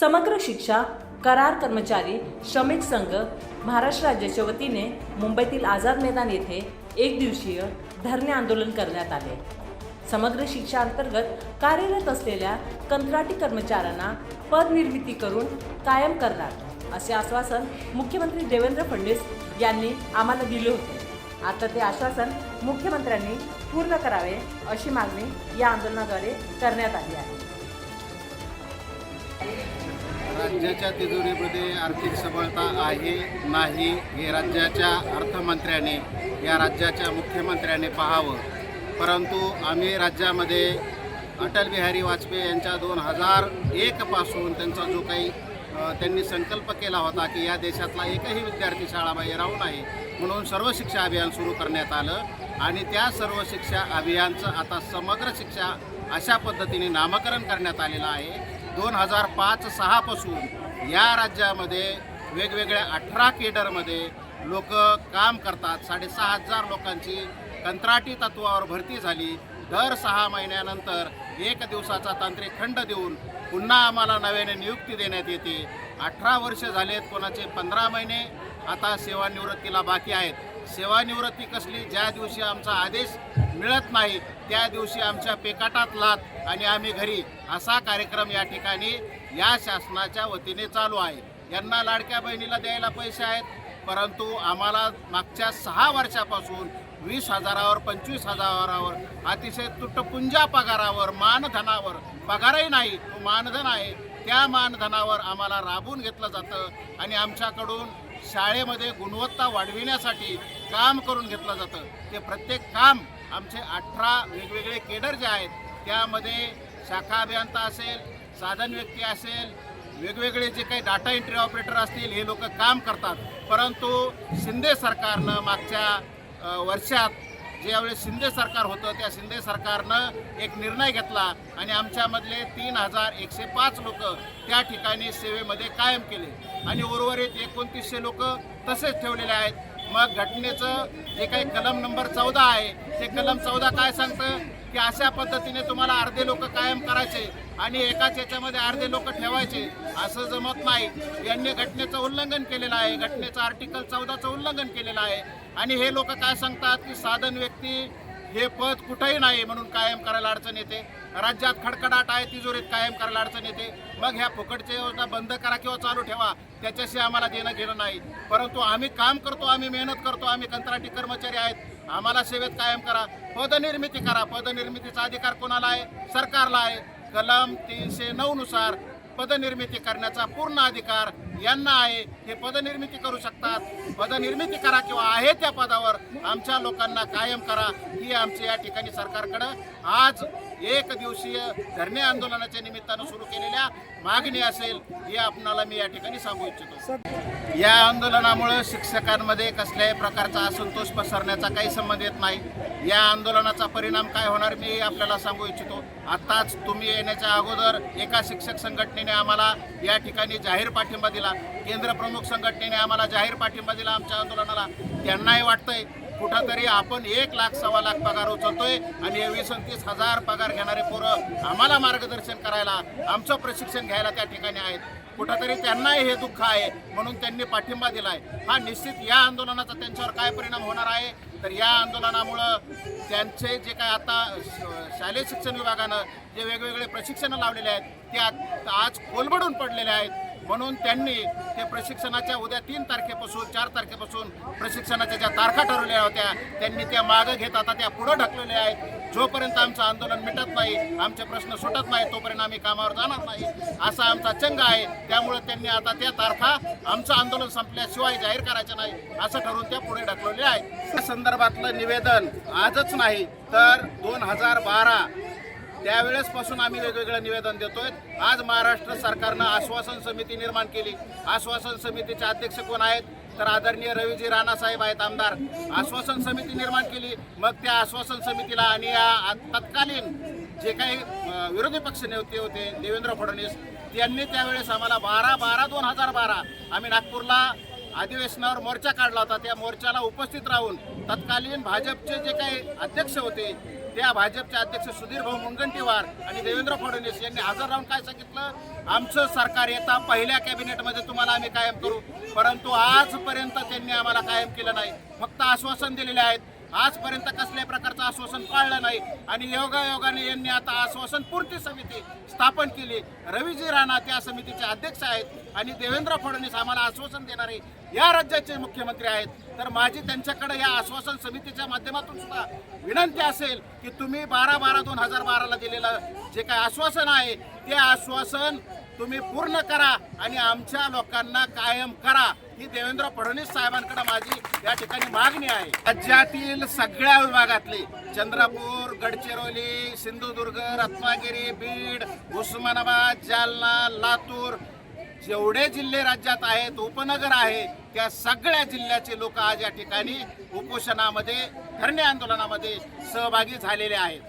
समग्र शिक्षा करार कर्मचारी श्रमिक संघ महाराष्ट्र राज्याच्या वतीने मुंबईतील आझाद मैदान येथे एक दिवसीय धरणे आंदोलन करण्यात आले. समग्र शिक्षा अंतर्गत कार्यरत असलेल्या कंत्राटी कर्मचाऱ्यांना पदनिर्मिती करून कायम करणार असे आश्वासन मुख्यमंत्री देवेंद्र फडणवीस यांनी आम्हाला दिले होते. आता ते आश्वासन मुख्यमंत्र्यांनी पूर्ण करावे अशी मागणी या आंदोलनाद्वारे करण्यात आली आहे. राज्याच्या तिजोरीमध्ये आर्थिक सबळता आहे नाही हे राज्याच्या अर्थमंत्र्याने या राज्याच्या मुख्यमंत्र्याने पाहावं. परंतु आम्ही राज्यामध्ये अटल बिहारी वाजपेयी यांच्या दोन हजार एकपासून त्यांचा जो काही त्यांनी संकल्प केला होता की या देशातला एकही विद्यार्थी शाळाबाहेर राहू नये म्हणून सर्व शिक्षा अभियान सुरू करण्यात आलं. आणि त्या सर्व शिक्षा अभियानचं आता समग्र शिक्षा अशा पद्धतीने नामकरण करण्यात आलेलं आहे. दोन हजार पाच सहापासून या राज्यामध्ये वेगवेगळ्या अठरा केडरमध्ये लोक काम करतात. साडेसहा हजार लोकांची कंत्राटी तत्वावर भरती झाली. दर सहा महिन्यानंतर एक दिवसाचा तांत्रिक खंड देऊन पुन्हा आम्हाला नव्याने नियुक्ती देण्यात येते. अठरा वर्ष झालेत कोणाचे? पंधरा महिने आता सेवानिवृत्तीला बाकी आहेत. सेवानिवृत्ती कसली? ज्या दिवशी आमचा आदेश मिळत नाही त्या दिवशी आमच्या पेकाटात लात आणि आम्ही घरी. असा कार्यक्रम या ठिकाणी या शासनाच्या वतीने चालू आहे. यांना लाडक्या बहिणीला द्यायला पैसे आहेत परंतु आम्हाला मागच्या सहा वर्षापासून वीस हजारावर पंचवीस हजारावर अतिशय तुटपुंजा पगारावर मानधनावर पगारही नाही तो मानधन आहे. त्या मानधनावर आम्हाला राबवून घेतलं जातं आणि आमच्याकडून शाळेमध्ये गुणवत्ता वाढविण्यासाठी काम करून घेतलं जातं. ते प्रत्येक काम आमचे अठरा वेगवेगळे केडर जे आहेत त्यामध्ये शाखा अभियंता असेल साधन व्यक्ती असेल वेगवेगळे जे काही डाटा एंट्री ऑपरेटर असतील हे लोक काम करतात. परंतु शिंदे सरकारनं मागच्या वर्षात ज्यावेळेस शिंदे सरकार होतं त्या शिंदे सरकारनं एक निर्णय घेतला आणि आमच्यामधले तीन हजार एकशे पाच लोक त्या ठिकाणी सेवेमध्ये कायम केले. आणि उर्वरित एकोणतीसशे लोक तसेच ठेवलेले आहेत. मग घटनेचं जे काही कलम नंबर चौदा आहे ते कलम चौदा काय सांगतं? की अशा पद्धतीने तुम्हाला अर्धे लोक कायम करायचे आणि एकाच याच्यामध्ये अर्धे लोक ठेवायचे असं जमत नाही. यांनी घटनेचं उल्लंघन केलेलं आहे. घटनेचं आर्टिकल चौदाचं उल्लंघन केलेलं आहे. आणि हे लोक काय सांगतात? की साधन व्यक्ती हे पद कुठंही नाही म्हणून कायम करायला अडचण येते. राज्यात खडखडाट आहे तिजोरीत कायम करायला अडचण येते. मग ह्या फुकटच्या योजना बंद करा किंवा चालू ठेवा त्याच्याशी आम्हाला देणं घेणं नाही. परंतु आम्ही काम करतो आम्ही मेहनत करतो आम्ही कंत्राटी कर्मचारी आहेत. आम्हाला सेवेत कायम करा. पदनिर्मिती करा. पदनिर्मितीचा अधिकार कोणाला आहे? सरकारला आहे. कलम तीनशे नऊनुसार पदनिर्मिती करण्याचा पूर्ण अधिकार यांना आहे. हे पदनिर्मिती करू शकतात. पदनिर्मिती करा किंवा आहे त्या पदावर आमच्या लोकांना कायम करा. ही आमची या ठिकाणी सरकारकडं आज एक दिवसीय धरणे आंदोलनाच्या निमित्तानं सुरू केलेल्या मागणी असेल हे आपणाला मी या ठिकाणी सांगू इच्छितो. या आंदोलनामुळे शिक्षकांमध्ये कसल्याही प्रकारचा असंतोष पसरण्याचा काही संबंध येत नाही. या आंदोलनाचा परिणाम काय होणार मी आपल्याला सांगू इच्छितो. आत्ताच तुम्ही येण्याच्या अगोदर एका शिक्षक संघटनेने आम्हाला या ठिकाणी जाहीर पाठिंबा दिला. केंद्र प्रमुख संघटनेने आम्हाला जाहीर पाठिंबा दिला आमच्या आंदोलनाला. त्यांनाही वाटतंय कुठंतरी आपण एक लाख सव्वा लाख पगार उचलतोय आणि वीस तीस हजार पगार घेणारे पोरं आम्हाला मार्गदर्शन करायला आमचं प्रशिक्षण घ्यायला त्या ठिकाणी आहेत. कुठंतरी त्यांनाही हे दुःख आहे म्हणून त्यांनी पाठिंबा दिलाय. हा निश्चित या आंदोलनाचा त्यांच्यावर काय परिणाम होणार आहे? तर या आंदोलनामुळं त्यांचे जे काय आता श- शालेय शिक्षण विभागानं जे वेगवेगळे प्रशिक्षण लावलेले आहेत ते आज कोलबडून पडलेले आहेत. म्हणून त्यांनी ते प्रशिक्षणाच्या उद्या तीन तारखेपासून चार तारखेपासून प्रशिक्षणाच्या ज्या तारखा ठरवल्या होत्या त्यांनी त्या मागं घेत आता त्या पुढं ढकललेल्या आहेत. जोपर्यंत आमचं आंदोलन मिटत नाही आमचे प्रश्न सुटत नाही तोपर्यंत आम्ही कामावर जाणार नाही. असा आमचा चंग आहे. त्यामुळे त्यांनी आता त्या तारखा आमचं आंदोलन संपल्याशिवाय जाहीर करायचं नाही असं ठरवून त्या पुढे ढकलवले आहे त्या संदर्भातलं निवेदन आजच नाही तर दोन हजार बारा त्यावेळेसपासून आम्ही वेगवेगळं निवेदन देतोय. आज महाराष्ट्र सरकारनं आश्वासन समिती निर्माण केली. आश्वासन समितीचे अध्यक्ष कोण आहेत? तर आदरणीय रवीजी राणासाहेब आहेत आमदार. आश्वासन समिती निर्माण केली. मग त्या आश्वासन समितीला आणि या तत्कालीन जे काही विरोधी पक्ष नेते होते देवेंद्र फडणवीस त्यांनी त्यावेळेस आम्हाला बारा बारा दोन हजार बारा आम्ही नागपूरला अधिवेशनावर मोर्चा काढला होता. त्या मोर्चाला उपस्थित राहून तत्कालीन भाजपचे जे काही अध्यक्ष होते त्या भाजपचे अध्यक्ष सुधीर भाऊ मुनगंटीवार आणि देवेंद्र फडणवीस यांनी हजर राहून काय सांगितलं? आमचं सरकार येता पहिल्या कॅबिनेटमध्ये तुम्हाला आम्ही कायम करू. परंतु आजपर्यंत त्यांनी आम्हाला कायम केलं नाही. फक्त आश्वासन दिलेले आहेत. आजपर्यंत कसल्याही प्रकारचं आश्वासन पाळलं नाही. आणि योगायोगाने यांनी आता आश्वासन पूर्ती समिती स्थापन केली. रवीजी राणा त्या समितीचे अध्यक्ष आहेत. आणि देवेंद्र फडणवीस आम्हाला आश्वासन देणारे या राज्याचे मुख्यमंत्री आहेत. तर माझी त्यांच्याकडे या आश्वासन समितीच्या माध्यमातून सुद्धा विनंती असेल की तुम्ही बारा बारा दोन हजार बाराला दिलेलं जे काय आश्वासन आहे ते आश्वासन तुम्ही पूर्ण करा आणि आमच्या लोकांना कायम करा. ही देवेंद्र फडणवीस साहेबांकडे माझी या ठिकाणी मागणी आहे. राज्यातील सगळ्या विभागातले चंद्रपूर गडचिरोली सिंधुदुर्ग रत्नागिरी बीड उस्मानाबाद जालना लातूर जेवढे जिल्हे राज्यात आहेत उपनगर आहे त्या सगळ्या जिल्ह्याचे लोक आज या ठिकाणी उपोषणामध्ये धरणे आंदोलनामध्ये सहभागी झालेले आहेत.